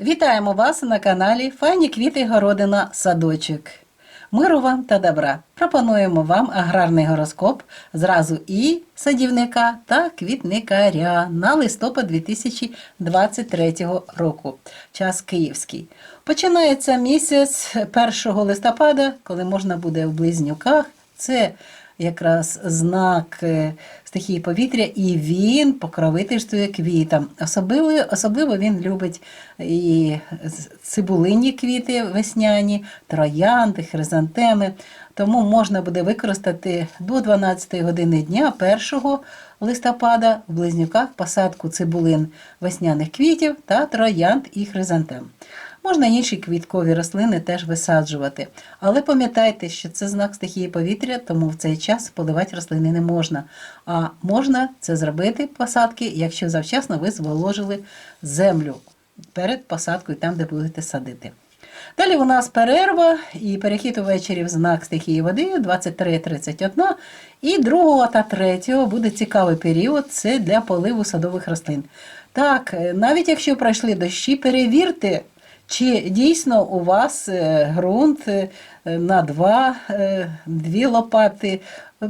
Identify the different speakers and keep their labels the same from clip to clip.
Speaker 1: Вітаємо вас на каналі Файні квіти Городина Садочок. Миру вам та добра. Пропонуємо вам аграрний гороскоп зразу і садівника та квітникаря на листопад 2023 року. Час київський. Починається місяць 1 листопада, коли можна буде в близнюках. Це якраз знак стихії повітря, і він покровительствує квітам. Особливо, особливо він любить і цибулинні квіти весняні, троянди, хризантеми. Тому можна буде використати до 12 години дня 1 листопада в близнюках посадку цибулин весняних квітів та троянд і хризантем. Можна інші квіткові рослини теж висаджувати. Але пам'ятайте, що це знак стихії повітря, тому в цей час поливати рослини не можна. А можна це зробити посадки, якщо завчасно ви зволожили землю перед посадкою, там, де будете садити. Далі у нас перерва і перехід увечері в знак стихії води 23.31. І 2 та 3 буде цікавий період це для поливу садових рослин. Так, навіть якщо пройшли дощі, перевірте. Чи дійсно у вас е, ґрунт е, на два, е, дві лопати?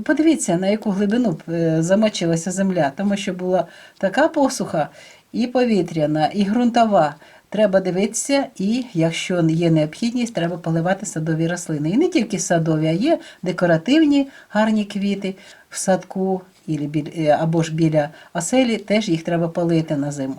Speaker 1: Подивіться, на яку глибину замочилася земля, тому що була така посуха і повітряна, і ґрунтова. Треба дивитися, і якщо є необхідність, треба поливати садові рослини. І не тільки садові, а є декоративні гарні квіти в садку або ж біля оселі, теж їх треба полити на зиму.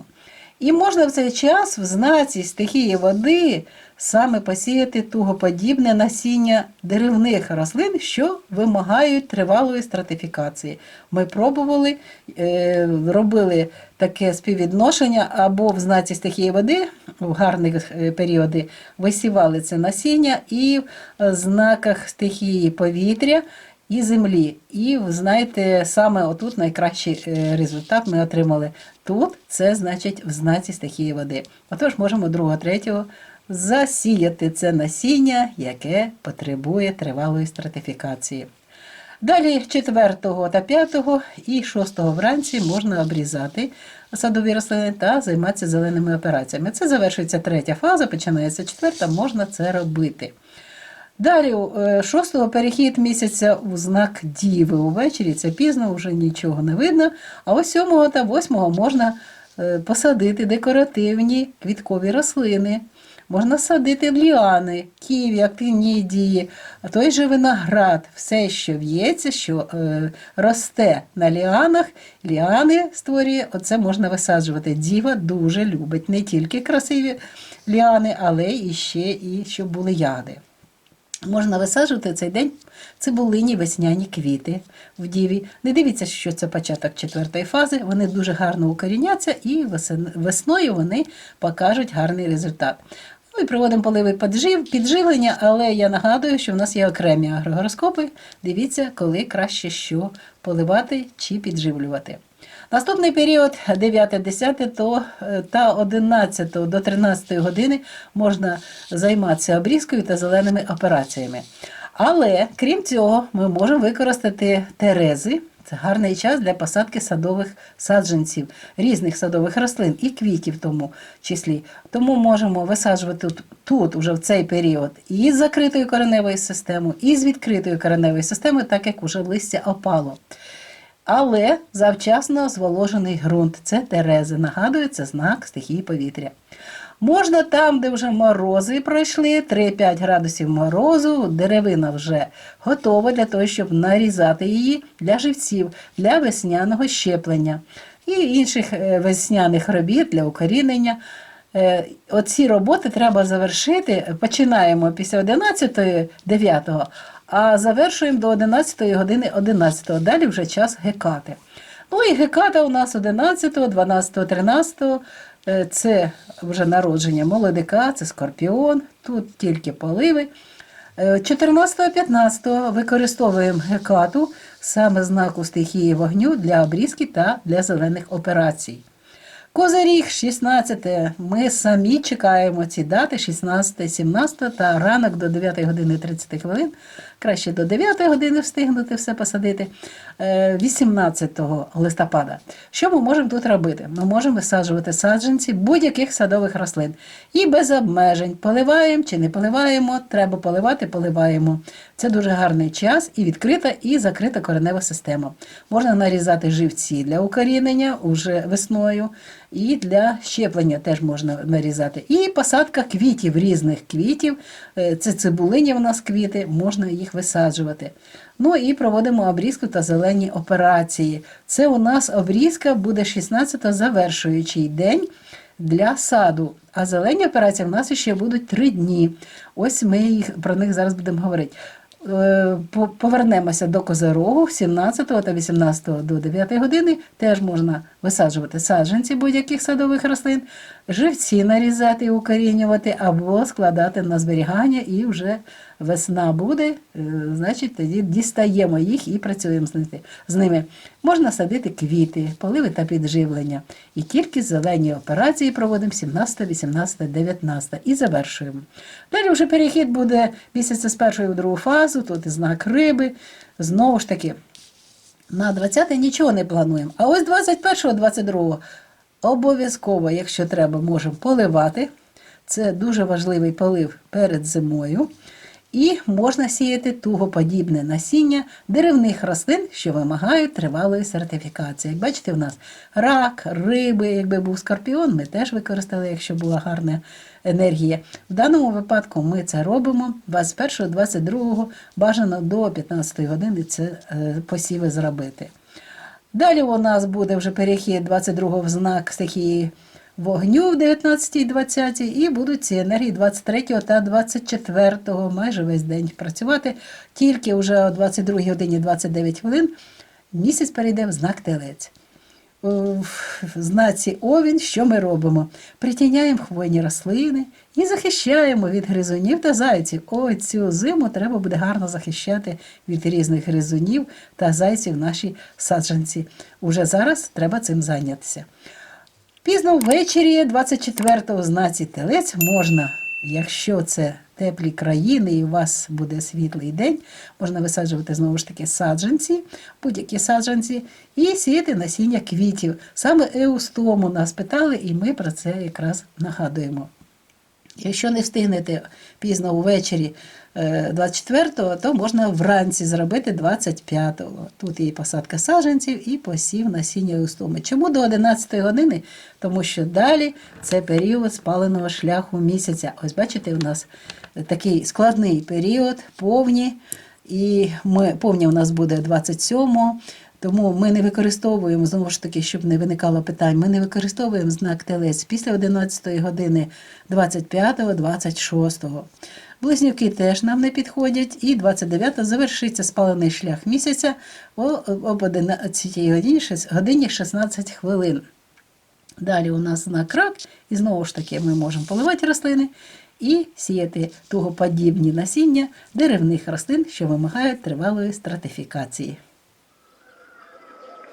Speaker 1: І можна в цей час в знаці стихії води саме посіяти тугоподібне насіння деревних рослин, що вимагають тривалої стратифікації. Ми пробували, е, робили таке співвідношення або в знаці стихії води в гарні е, періоди висівали це насіння, і в знаках стихії повітря і землі. І знаєте, саме отут найкращий е, результат ми отримали. Тут це значить в знаці стихії води. Отож, можемо 2-3 засіяти це насіння, яке потребує тривалої стратифікації. Далі 4 та 5 і 6 вранці можна обрізати садові рослини та займатися зеленими операціями. Це завершується третя фаза, починається четверта, можна це робити. Далі, 6-го е, перехід місяця у знак Діви увечері, це пізно, вже нічого не видно. А ось 7 та 8 можна е, посадити декоративні квіткові рослини. Можна садити ліани, ківі, активні дії, той же виноград, все, що в'ється, що е, росте на ліанах, ліани створює, оце можна висаджувати. Діва дуже любить не тільки красиві ліани, але і ще і щоб були ягоди. Можна висаджувати цей день цибулині весняні квіти в діві. Не дивіться, що це початок четвертої фази. Вони дуже гарно укоріняться і весною вони покажуть гарний результат. І проводимо поливи підживлення, але я нагадую, що в нас є окремі агрогороскопи. Дивіться, коли краще що поливати чи підживлювати. Наступний період 9-10 е, та 11 до 13 години можна займатися обрізкою та зеленими операціями. Але крім цього, ми можемо використати терези. Це гарний час для посадки садових саджанців, різних садових рослин і квітів в тому числі. Тому можемо висаджувати тут, тут уже в цей період і з закритою кореневою системою, і з відкритою кореневою системою, так як уже листя опало але завчасно зволожений ґрунт. Це терези. Нагадую, це знак стихії повітря. Можна там, де вже морози пройшли, 3-5 градусів морозу, деревина вже готова для того, щоб нарізати її для живців, для весняного щеплення і інших е, весняних робіт для укорінення. Е, оці роботи треба завершити. Починаємо після 11 9 а завершуємо до 11 години 11. Далі вже час гекати. Ну і геката у нас 11, 12, 13. Це вже народження молодика, це скорпіон, тут тільки поливи. 14-15 е, використовуємо гекату саме знаку стихії вогню для обрізки та для зелених операцій. Козиріг 16. Ми самі чекаємо ці дати 16, 17 та ранок до 9 години 30 хвилин. Краще до 9 години встигнути все посадити. Е, 18 листопада. Що ми можемо тут робити? Ми можемо висаджувати саджанці будь-яких садових рослин. І без обмежень. Поливаємо чи не поливаємо, треба поливати, поливаємо. Це дуже гарний час і відкрита і закрита коренева система. Можна нарізати живці для укорінення уже весною, і для щеплення теж можна нарізати. І посадка квітів, різних квітів. Е, Це цибулині в нас квіти, можна їх висаджувати. Ну і проводимо обрізку та зелені операції. Це у нас обрізка буде 16 завершуючий день для саду. А зелені операції в нас ще будуть три дні. Ось ми їх про них зараз будемо говорити. Е, Повернемося до Козирогу 17 та 18 до 9 години. Теж можна висаджувати саджанці будь-яких садових рослин, живці нарізати і укорінювати, або складати на зберігання, і вже весна буде, е, значить тоді дістаємо їх і працюємо з ними- Можна садити квіти, поливи та підживлення. І тільки зелені операції проводимо 17, 18, 19 і завершуємо. Далі вже перехід буде місяця з першої в другу фазу, тут і знак риби. Знову ж таки, на 20-й нічого не плануємо. А ось 21, 22 обов'язково, якщо треба, можемо поливати. Це дуже важливий полив перед зимою. І можна сіяти тугоподібне насіння деревних рослин, що вимагають тривалої сертифікації. Як бачите, в нас рак, риби, якби був скорпіон, ми теж використали, якщо була гарна енергія. В даному випадку ми це робимо 21-22 бажано до 15 години це е, посіви зробити. Далі у нас буде вже перехід 22 в знак стихії вогню в 19-20 і будуть ці енергії 23 та 24 майже весь день працювати. Тільки вже о 22 годині 29 хвилин місяць перейде в знак телець. В знаці овін, що ми робимо? Притіняємо хвойні рослини і захищаємо від гризунів та зайців. Ой, цю зиму треба буде гарно захищати від різних гризунів та зайців наші саджанці. Уже зараз треба цим зайнятися. Пізно ввечері 24-го знаці телець можна, якщо це теплі країни і у вас буде світлий день, можна висаджувати знову ж таки саджанці, будь-які саджанці, і сіяти насіння квітів. Саме еустому нас питали, і ми про це якраз нагадуємо. Якщо не встигнете пізно ввечері е, 24-го, то можна вранці зробити 25-го. Тут є посадка саджанців, і посів насіння устоми. Чому до 11 години? Тому що далі це період спаленого шляху місяця. Ось бачите, у нас такий складний період, повні, і ми, повні у нас буде 27-го. Тому ми не використовуємо, знову ж таки, щоб не виникало питань, ми не використовуємо знак телець після 11 години 25-го, 26-го. Близнюки теж нам не підходять, і 29-го завершиться спалений шлях місяця об 11 годині, годині 16 хвилин. Далі у нас знак рак, і знову ж таки ми можемо поливати рослини і сіяти тугоподібні насіння деревних рослин, що вимагають тривалої стратифікації.